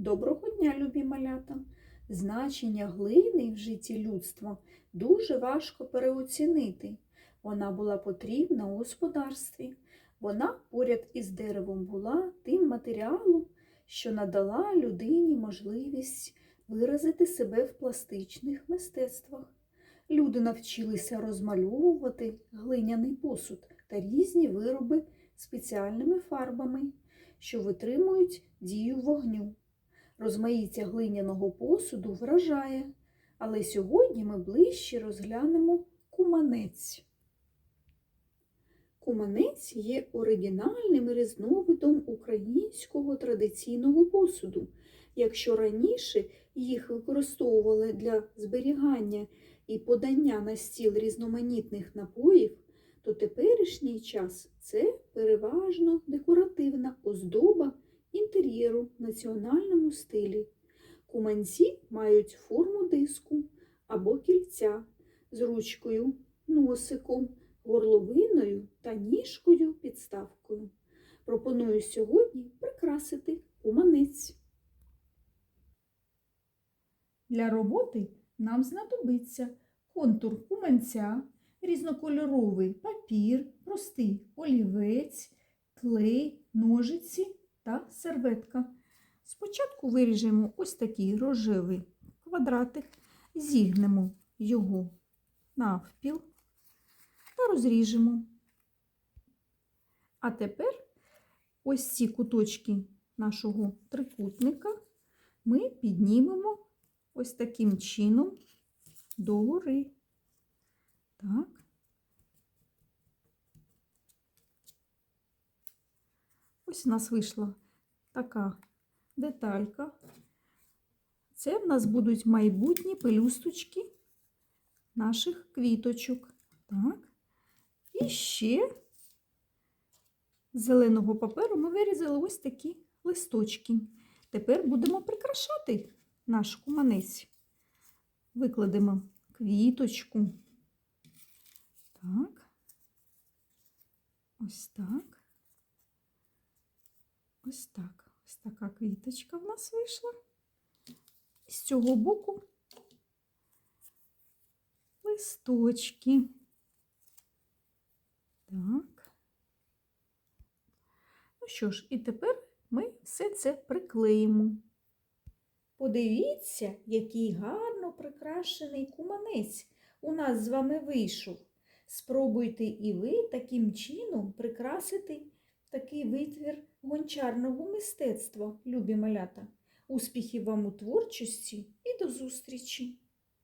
Доброго дня, любі малята! Значення глини в житті людства дуже важко переоцінити. Вона була потрібна у господарстві. Вона поряд із деревом була тим матеріалом, що надала людині можливість виразити себе в пластичних мистецтвах. Люди навчилися розмальовувати глиняний посуд та різні вироби спеціальними фарбами, що витримують дію вогню. Розмаїття глиняного посуду вражає, але сьогодні ми ближче розглянемо куманець. Куманець є оригінальним різновидом українського традиційного посуду. Якщо раніше їх використовували для зберігання і подання на стіл різноманітних напоїв, то теперішній час це переважно декоративна оздоба інтер'єру національному стилі. Куманці мають форму диску або кільця з ручкою, носиком, горловиною та ніжкою підставкою. Пропоную сьогодні прикрасити куманець. Для роботи нам знадобиться контур куманця, різнокольоровий папір, простий олівець, клей, ножиці та серветка. Спочатку виріжемо ось такий рожевий квадратик, зігнемо його навпіл та розріжемо. А тепер ось ці куточки нашого трикутника ми піднімемо ось таким чином догори. Так. Ось у нас вийшла така деталька. Це в нас будуть майбутні пелюсточки наших квіточок. Так. І ще з зеленого паперу ми вирізали ось такі листочки. Тепер будемо прикрашати наш куманець. Викладемо квіточку. Так. Ось так. Ось так. Ось така квіточка в нас вийшла. З цього боку листочки. Так. Ну що ж, і тепер ми все це приклеїмо. Подивіться, який гарно прикрашений куманець у нас з вами вийшов. Спробуйте і ви таким чином прикрасити такий витвір гончарного мистецтва, любі малята. Успіхів вам у творчості і до зустрічі!